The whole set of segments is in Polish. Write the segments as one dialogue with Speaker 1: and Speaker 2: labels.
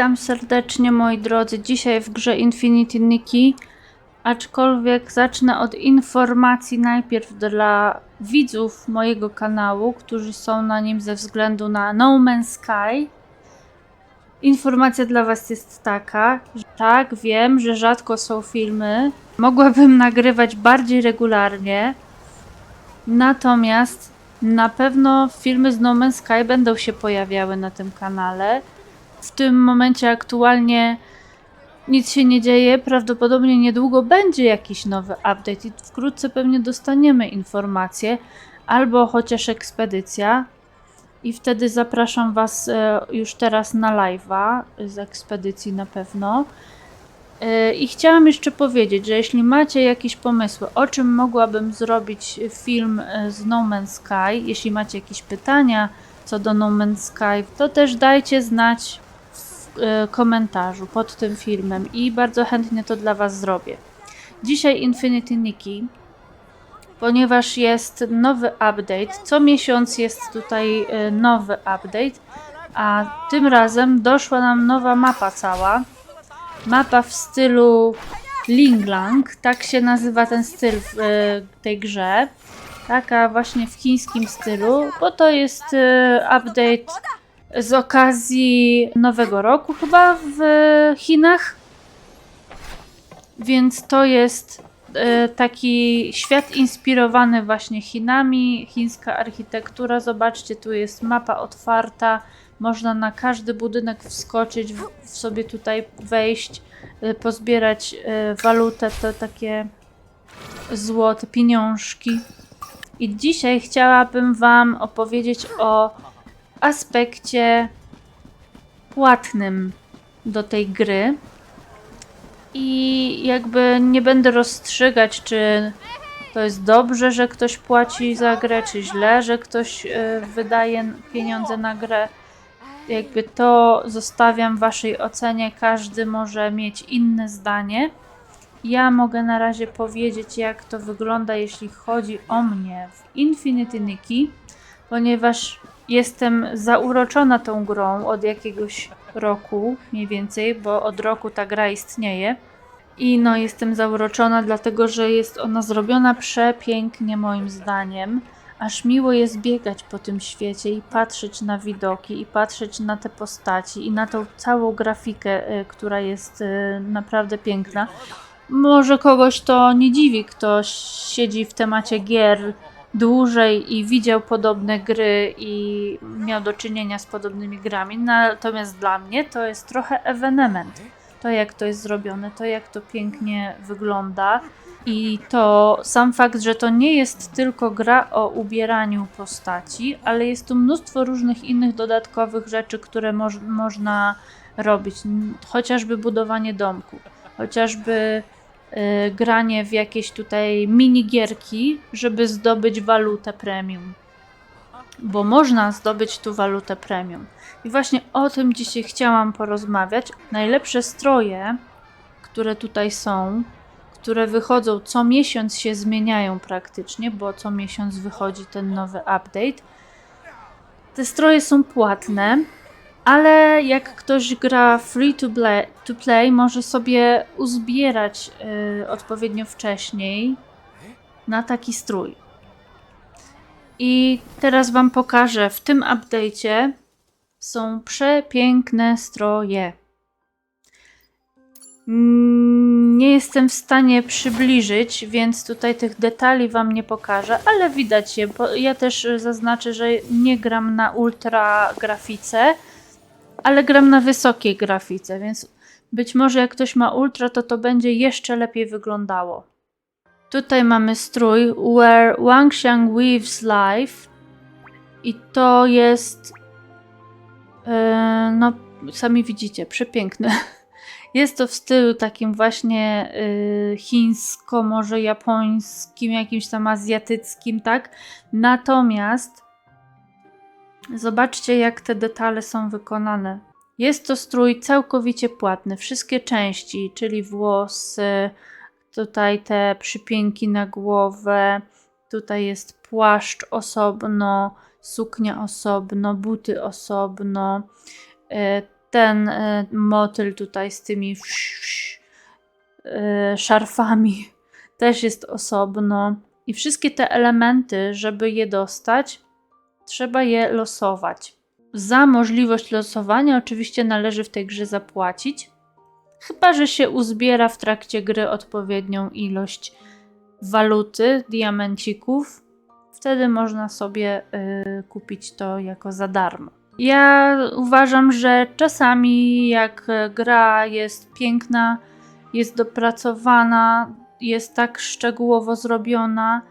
Speaker 1: Witam serdecznie moi drodzy. Dzisiaj w grze Infinity Nikki. Aczkolwiek zacznę od informacji najpierw dla widzów mojego kanału, którzy są na nim ze względu na No Man's Sky. Informacja dla Was jest taka, że tak, wiem, że rzadko są filmy. Mogłabym nagrywać bardziej regularnie. Natomiast na pewno filmy z No Man's Sky będą się pojawiały na tym kanale. W tym momencie aktualnie nic się nie dzieje. Prawdopodobnie niedługo będzie jakiś nowy update i wkrótce pewnie dostaniemy informację albo chociaż ekspedycja. I wtedy zapraszam Was e, już teraz na live'a z ekspedycji na pewno. E, I chciałam jeszcze powiedzieć, że jeśli macie jakieś pomysły, o czym mogłabym zrobić film e, z No Man's Sky, jeśli macie jakieś pytania co do No Man's Sky, to też dajcie znać komentarzu pod tym filmem i bardzo chętnie to dla Was zrobię. Dzisiaj Infinity Nikki, ponieważ jest nowy update, co miesiąc jest tutaj e, nowy update, a tym razem doszła nam nowa mapa cała. Mapa w stylu Linglang, tak się nazywa ten styl w e, tej grze. Taka właśnie w chińskim stylu, bo to jest update z okazji Nowego Roku chyba w Chinach. Więc to jest e, taki świat inspirowany właśnie Chinami, chińska architektura. Zobaczcie, tu jest mapa otwarta. Można na każdy budynek wskoczyć, w, sobie tutaj wejść, e, pozbierać e, walutę, to takie złote pieniążki. I dzisiaj chciałabym Wam opowiedzieć o aspekcie płatnym do tej gry. I jakby nie będę rozstrzygać, czy to jest dobrze, że ktoś płaci za grę, czy źle, że ktoś e, wydaje pieniądze na grę. Jakby to zostawiam Waszej ocenie. Każdy może mieć inne zdanie. Ja mogę na razie powiedzieć, jak to wygląda, jeśli chodzi o mnie w Infinity Nikki, ponieważ jestem zauroczona tą grą od jakiegoś roku mniej więcej, bo od roku ta gra istnieje. I no, jestem zauroczona, dlatego że jest ona zrobiona przepięknie, moim zdaniem. Aż miło jest biegać po tym świecie i patrzeć na widoki, i patrzeć na te postaci, i na tą całą grafikę, y, która jest y, naprawdę piękna. Może kogoś to nie dziwi, ktoś siedzi w temacie gier dłużej i widział podobne gry i miał do czynienia z podobnymi grami. Natomiast dla mnie to jest trochę ewenement. To jak to jest zrobione, to jak to pięknie wygląda i to sam fakt, że to nie jest tylko gra o ubieraniu postaci, ale jest tu mnóstwo różnych innych dodatkowych rzeczy, które moż można robić. Chociażby budowanie domku, chociażby granie w jakieś tutaj minigierki, żeby zdobyć walutę premium. Bo można zdobyć tu walutę premium. I właśnie o tym dzisiaj chciałam porozmawiać. Najlepsze stroje, które tutaj są, które wychodzą co miesiąc się zmieniają praktycznie, bo co miesiąc wychodzi ten nowy update. Te stroje są płatne, ale jak ktoś gra free to play, to play może sobie uzbierać y, odpowiednio wcześniej na taki strój. I teraz Wam pokażę. W tym update'cie są przepiękne stroje. Mm, Nie jestem w stanie przybliżyć, więc tutaj tych detali Wam nie pokażę, ale widać je. Bo ja też y, zaznaczę, że nie gram na ultra grafice, ale gram na wysokiej grafice, więc być może jak ktoś ma ultra, to to będzie jeszcze lepiej wyglądało. Tutaj mamy strój Where Wangxiang Weaves Life i to jest e, no sami widzicie, przepiękne. Jest to w stylu takim właśnie y, chińsko, może japońskim, jakimś tam azjatyckim, tak? Natomiast zobaczcie, jak te detale są wykonane. Jest to strój całkowicie płatny. Wszystkie części, czyli włosy, tutaj te przypięki na głowę, tutaj jest płaszcz osobno, suknia osobno, buty osobno. y, ten e, motyl tutaj z tymi e, szarfami też jest osobno. I wszystkie te elementy, żeby je dostać, trzeba je losować. Za możliwość losowania oczywiście należy w tej grze zapłacić, chyba że się uzbiera w trakcie gry odpowiednią ilość waluty, diamencików. Wtedy można sobie y, kupić to jako za darmo. Ja uważam, że czasami jak gra jest piękna, jest dopracowana, jest tak szczegółowo zrobiona,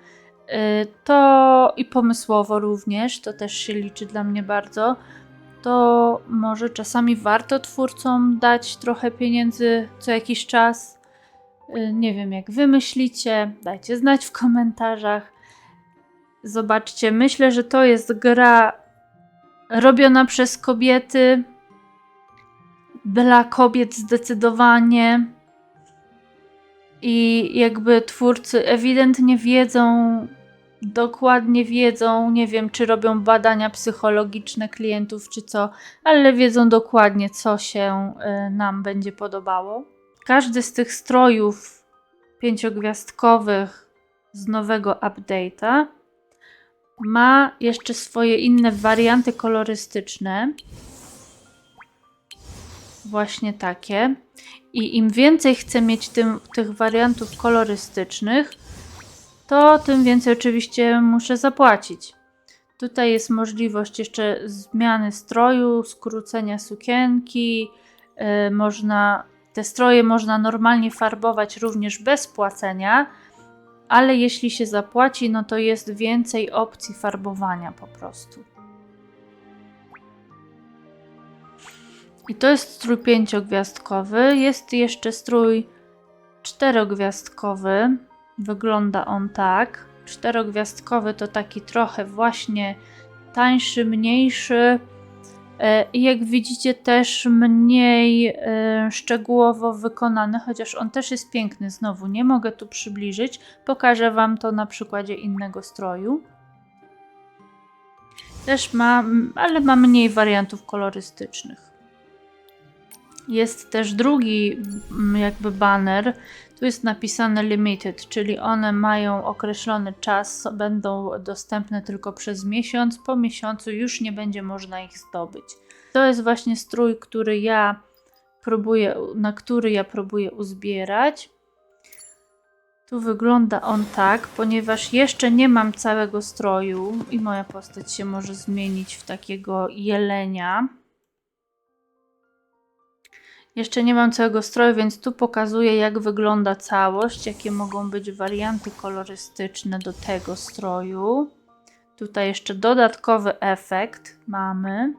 Speaker 1: to i pomysłowo również, to też się liczy dla mnie bardzo, to może czasami warto twórcom dać trochę pieniędzy co jakiś czas. Y, Nie wiem, jak wy myślicie, dajcie znać w komentarzach. Zobaczcie, myślę, że to jest gra robiona przez kobiety, dla kobiet zdecydowanie. I jakby twórcy ewidentnie wiedzą, dokładnie wiedzą, nie wiem, czy robią badania psychologiczne klientów, czy co, ale wiedzą dokładnie, co się y, nam będzie podobało. Każdy z tych strojów pięciogwiazdkowych z nowego update'a ma jeszcze swoje inne warianty kolorystyczne. Właśnie takie. I im więcej chcę mieć tym, tych wariantów kolorystycznych, to tym więcej oczywiście muszę zapłacić. Tutaj jest możliwość jeszcze zmiany stroju, skrócenia sukienki. Yy, można, te stroje można normalnie farbować również bez płacenia, ale jeśli się zapłaci, no to jest więcej opcji farbowania po prostu. I to jest strój pięciogwiazdkowy. Jest jeszcze strój czterogwiazdkowy. Wygląda on tak. Czterogwiazdkowy to taki trochę właśnie tańszy, mniejszy. E, jak widzicie, też mniej e, szczegółowo wykonany, chociaż on też jest piękny. Znowu nie mogę tu przybliżyć. Pokażę Wam to na przykładzie innego stroju. Też ma, ale ma mniej wariantów kolorystycznych. Jest też drugi jakby banner. Tu jest napisane limited, czyli one mają określony czas, będą dostępne tylko przez miesiąc. Po miesiącu już nie będzie można ich zdobyć. To jest właśnie strój, który ja próbuję, na który ja próbuję uzbierać. Tu wygląda on tak, ponieważ jeszcze nie mam całego stroju i moja postać się może zmienić w takiego jelenia. Jeszcze nie mam całego stroju, więc tu pokazuję jak wygląda całość, jakie mogą być warianty kolorystyczne do tego stroju. Tutaj jeszcze dodatkowy efekt mamy.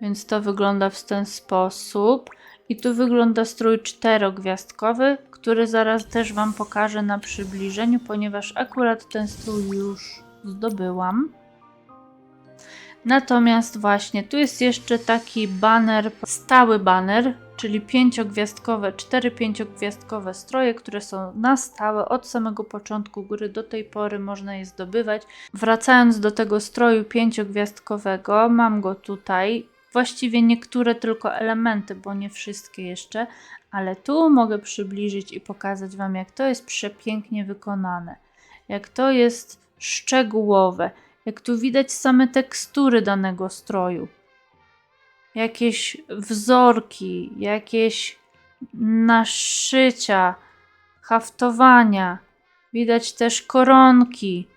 Speaker 1: Więc to wygląda w ten sposób. I tu wygląda strój czterogwiazdkowy, który zaraz też Wam pokażę na przybliżeniu, ponieważ akurat ten strój już zdobyłam. Natomiast właśnie tu jest jeszcze taki banner, stały banner, czyli pięciogwiazdkowe, cztery pięciogwiazdkowe stroje, które są na stałe od samego początku gry do tej pory można je zdobywać. Wracając do tego stroju pięciogwiazdkowego, mam go tutaj. Właściwie niektóre tylko elementy, bo nie wszystkie jeszcze, ale tu mogę przybliżyć i pokazać Wam, jak to jest przepięknie wykonane, jak to jest szczegółowe jak tu widać same tekstury danego stroju. Jakieś wzorki, jakieś naszycia, haftowania. Widać też koronki.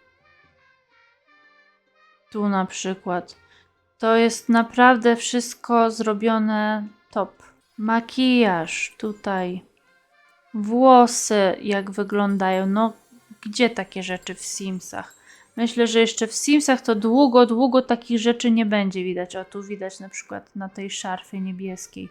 Speaker 1: Tu na przykład. To jest naprawdę wszystko zrobione top. Makijaż tutaj. Włosy, jak wyglądają. No, gdzie takie rzeczy w Simsach? Myślę, że jeszcze w Simsach to długo, długo takich rzeczy nie będzie widać. O, tu widać na przykład na tej szarfie niebieskiej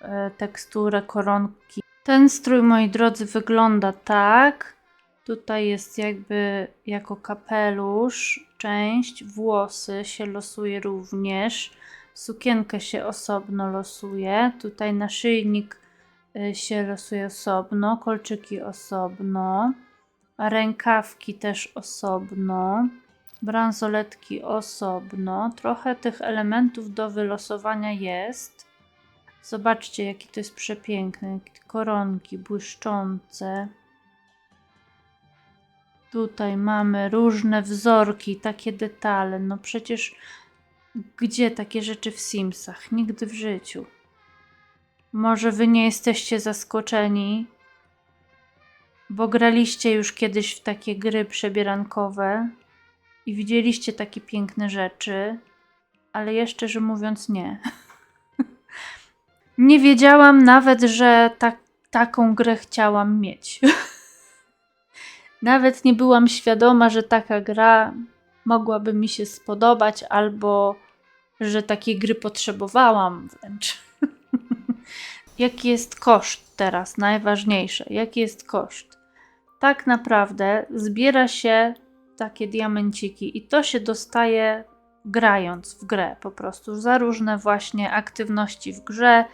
Speaker 1: e, teksturę koronki. Ten strój, moi drodzy, wygląda tak. Tutaj jest jakby jako kapelusz część, włosy się losuje również, sukienkę się osobno losuje, tutaj naszyjnik e, się losuje osobno, kolczyki osobno rękawki też osobno. bransoletki osobno. Trochę tych elementów do wylosowania jest. Zobaczcie, jaki to jest przepiękny. Koronki błyszczące. Tutaj mamy różne wzorki, takie detale. No przecież gdzie takie rzeczy w Simsach? Nigdy w życiu. Może wy nie jesteście zaskoczeni, bo graliście już kiedyś w takie gry przebierankowe i widzieliście takie piękne rzeczy, ale ja szczerze mówiąc nie. nie wiedziałam nawet, że tak, taką grę chciałam mieć. nawet nie byłam świadoma, że taka gra mogłaby mi się spodobać, albo że takiej gry potrzebowałam wręcz. Jaki jest koszt teraz? Najważniejsze. Jaki jest koszt? Tak naprawdę zbiera się takie diamenciki i to się dostaje grając w grę po prostu za różne właśnie aktywności w grze,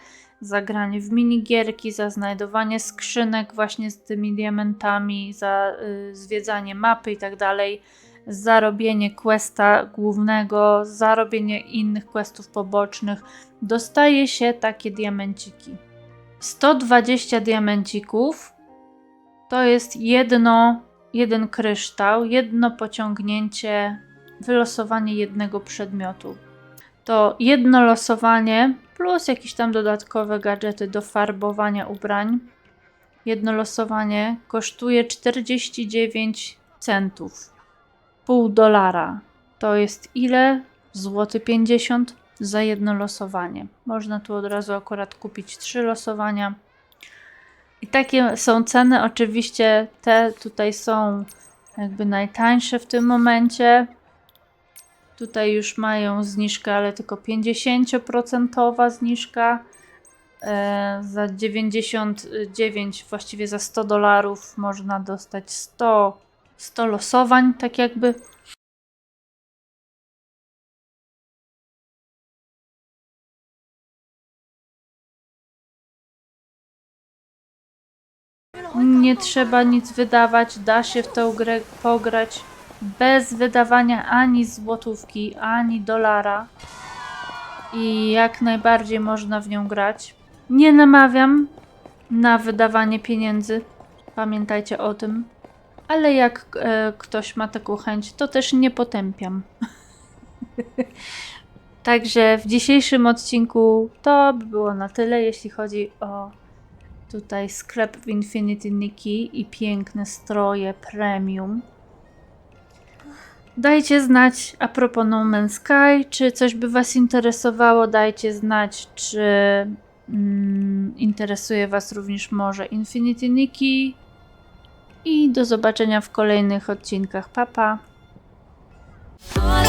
Speaker 1: za granie w minigierki, za znajdowanie skrzynek właśnie z tymi diamentami, za y, zwiedzanie mapy i tak dalej, za robienie questa głównego, za robienie innych questów pobocznych. Dostaje się takie diamenciki. 120 diamencików to jest jedno, jeden kryształ, jedno pociągnięcie, wylosowanie jednego przedmiotu. To jedno losowanie plus jakieś tam dodatkowe gadżety do farbowania ubrań. Jedno losowanie kosztuje 49 centów. Pół dolara. To jest ile? Złoty 50 za jedno losowanie. Można tu od razu akurat kupić trzy losowania. I takie są ceny. Oczywiście te tutaj są jakby najtańsze w tym momencie. Tutaj już mają zniżkę, ale tylko 50% zniżka. E, za 99, właściwie za 100 dolarów można dostać 100, 100 losowań, tak jakby. Nie trzeba nic wydawać, da się w tę grę pograć bez wydawania ani złotówki, ani dolara. I jak najbardziej można w nią grać. Nie namawiam na wydawanie pieniędzy. Pamiętajcie o tym. Ale jak e, ktoś ma taką chęć, to też nie potępiam. Także w dzisiejszym odcinku to by było na tyle, jeśli chodzi o tutaj sklep w Infinity Nikki i piękne stroje premium. Dajcie znać a propos No Man's Sky, czy coś by Was interesowało. Dajcie znać, czy mm, interesuje Was również może Infinity Nikki. I do zobaczenia w kolejnych odcinkach. Papa. Pa.